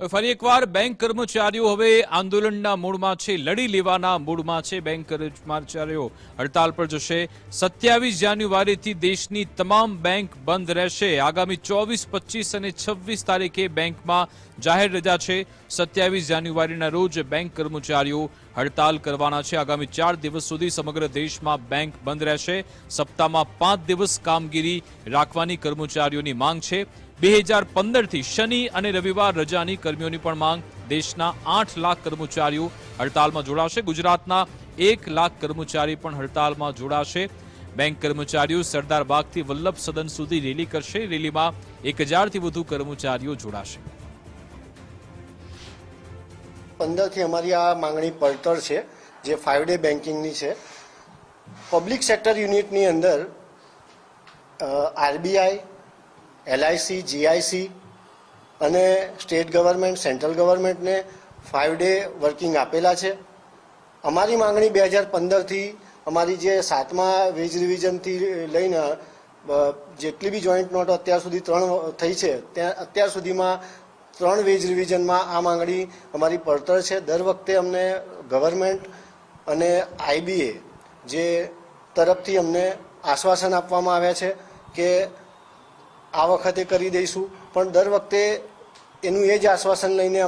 ફરી એકવાર બેંક કર્મચારીઓ હવે આંદોલનના મૂડમાં છે, લડી લેવાના મૂડમાં છે. બેંક કર્મચારીઓ હડતાલ પર જશે. સત્યાવીસ જાન્યુઆરીથી દેશની તમામ બેંક બંધ રહેશે. આગામી ચોવીસ, પચીસ અને છવ્વીસ તારીખે બેંકમાં જાહેર રજા છે. સત્યાવીસ જાન્યુઆરીના રોજ બેંક કર્મચારીઓ હડતાલ કરવાના છે. આગામી ચાર દિવસ સુધી સમગ્ર દેશમાં બેંક બંધ રહેશે. સપ્તાહમાં પાંચ દિવસ કામગીરી રાખવાની કર્મચારીઓની માંગ છે. બે હજાર પંદરથી શનિ અને રવિવાર રજાની કર્મીઓની પણ માંગ. દેશના આઠ લાખ કર્મચારીઓ હડતાલમાં જોડાશે. ગુજરાતના એક લાખ કર્મચારી પણ હડતાલમાં જોડાશે. બેંક કર્મચારીઓ સરદાર બાગથી વલ્લભ સદન સુધી રેલી કરશે. રેલીમાં એક હજારથી વધુ કર્મચારીઓ જોડાશે. પંદરથી અમારી આ માંગણી પડતર છે, જે ફાઇવ ડે બેન્કિંગની છે. પબ્લિક સેક્ટર યુનિટની અંદર આરબીઆઈ એલઆઈસી જીઆઈસી અને સ્ટેટ ગવર્મેન્ટ સેન્ટ્રલ ગવર્મેન્ટને ફાઇવ ડે વર્કિંગ આપેલા છે. અમારી માંગણી બે હજાર પંદરથી અમારી જે સાતમા વેજ રિવિઝનથી લઈને જેટલી બી જોઈન્ટ નોટો અત્યાર સુધી ત્રણ થઈ છે, ત્યાં અત્યાર સુધીમાં ત્રણ વેજ રિવિઝનમાં આ માંગણી અમારી પડતર છે. દર વખતે અમને ગવર્મેન્ટ અને આઈબીએ જે તરફથી અમને આશ્વાસન આપવામાં આવ્યા છે કે આ વખતે કરી દઈશું. પણ દર વખતે એનું એ જ આશ્વાસન લઈને અમને